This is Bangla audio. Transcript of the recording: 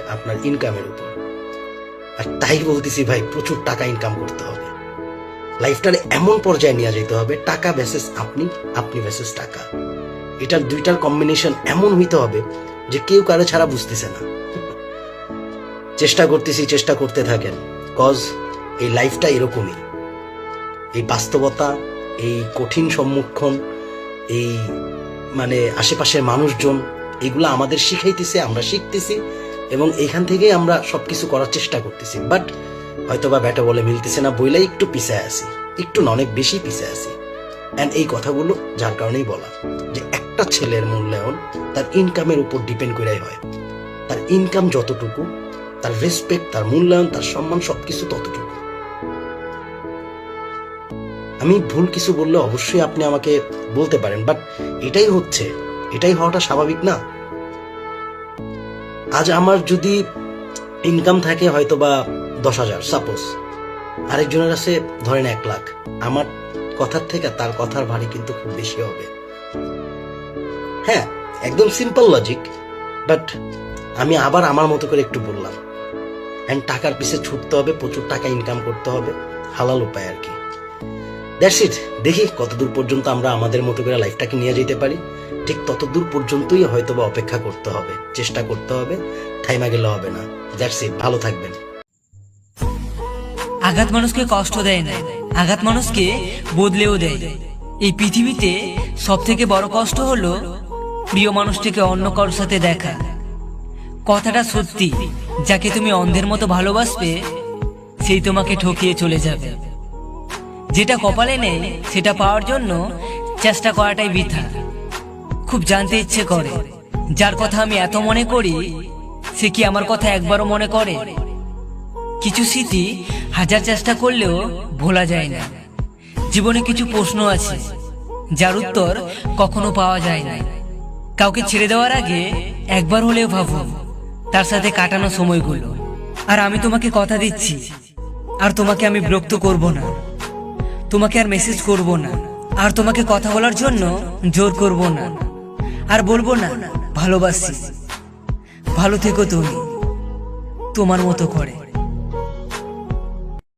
আপনার ইনকামের উপর। আর তাই বলতেছি ভাই, প্রচুর টাকা ইনকাম করতে হবে। লাইফটার এমন পর্যায়ে নিয়ে যেতে হবে, টাকা ভেসেস আপনি আপনি ভেসেস টাকা। এটার দুইটার কম্বিনেশন এমন হইতে হবে যে কেউ কারও ছাড়া বুঝতেছে না। চেষ্টা করতেছি, চেষ্টা করতে থাকেন। কজ এই লাইফটা এরকমই। এই বাস্তবতা, এই কঠিন সম্মুখন এই মানে আশেপাশের মানুষজন, এগুলো আমাদের শিখাইতেছে, আমরা শিখতেছি। এবং এখান থেকে আমরা সবকিছু করার চেষ্টা করতেছি। বাট হয়তো বা ব্যাটা বলে মিলতেছে না, বইলাই একটু পিছায় আছি। একটু অনেক বেশি পিছায় আছি। অ্যান্ড এই কথাগুলো যার কারণেই বলা, যে একটা ছেলের মূল্যায়ন তার ইনকামের উপর ডিপেন্ড করেই হয়। তার ইনকাম যতটুকু, তার রেসপেক্ট তার মূল্যায়ন, তার সম্মান সবকিছু ততটুকু। আমি ভুল কিছু বললে অবশ্যই আপনি আমাকে বলতে পারেন বাট এটাই হচ্ছে, এটাই হওয়াটা স্বাভাবিক না? আজ আমার যদি ইনকাম থাকে হয়তো বা দশ হাজার সাপোজ আরেকজনের আছে ধরেন এক লাখ। আমার কথার থেকে তার কথার ভারী কিন্তু খুব বেশি হবে। হ্যাঁ একদম সিম্পল লজিক বাট আমি আবার আমার মতো করে একটু বললাম। অ্যান্ড টাকার পিছে ছুটতে হবে, প্রচুর টাকা ইনকাম করতে হবে, হালাল উপায় আর কি। দ্যাটস ইট দেখি কতদূর পর্যন্ত আমরা আমাদের মতো করে লাইফটাকে নিয়ে যেতে পারি। ঠিক ততদূর পর্যন্তই হয়তো বা অপেক্ষা করতে হবে, চেষ্টা করতে হবে থাইমা গেলে হবে না। দ্যাটস ইট ভালো থাকবেন। আঘাত মানুষকে কষ্ট দেয় না। আঘাত মানুষকে বদলেও দেয়। এই পৃথিবীতে সব থেকে বড় কষ্ট হলো প্রিয় মানুষটিকে অন্য কারোর সাথে দেখা। কথাটা সত্যি। যাকে তুমি অন্ধের মতো ভালোবাসবে, সেই তোমাকে ঠকিয়ে চলে যাবে। যেটা কপালে নেই, সেটা পাওয়ার জন্য চেষ্টা করাটাই বৃথা। খুব জানতে ইচ্ছে করে। যার কথা আমি এত মনে করি, সে কি আমার কথা একবারও মনে করে? কিছু স্মৃতি হাজার চেষ্টা করলেও ভোলা যায় না। জীবনে কিছু প্রশ্ন আছে, যার উত্তর কখনো পাওয়া যায় না। কাউকে ছেড়ে দেওয়ার আগে একবার হলেও ভাবুন, তার সাথে কাটানো সময়গুলো। আর আমি তোমাকে কথা দিচ্ছি, আর তোমাকে আমি বিরক্ত করব না। তোমাকে আর মেসেজ করব না। আর তোমাকে কথা বলার জন্য জোর করব না। আর বলব না, ভালোবাসি। ভালো থেকো তুমি। তোমার মতো করে।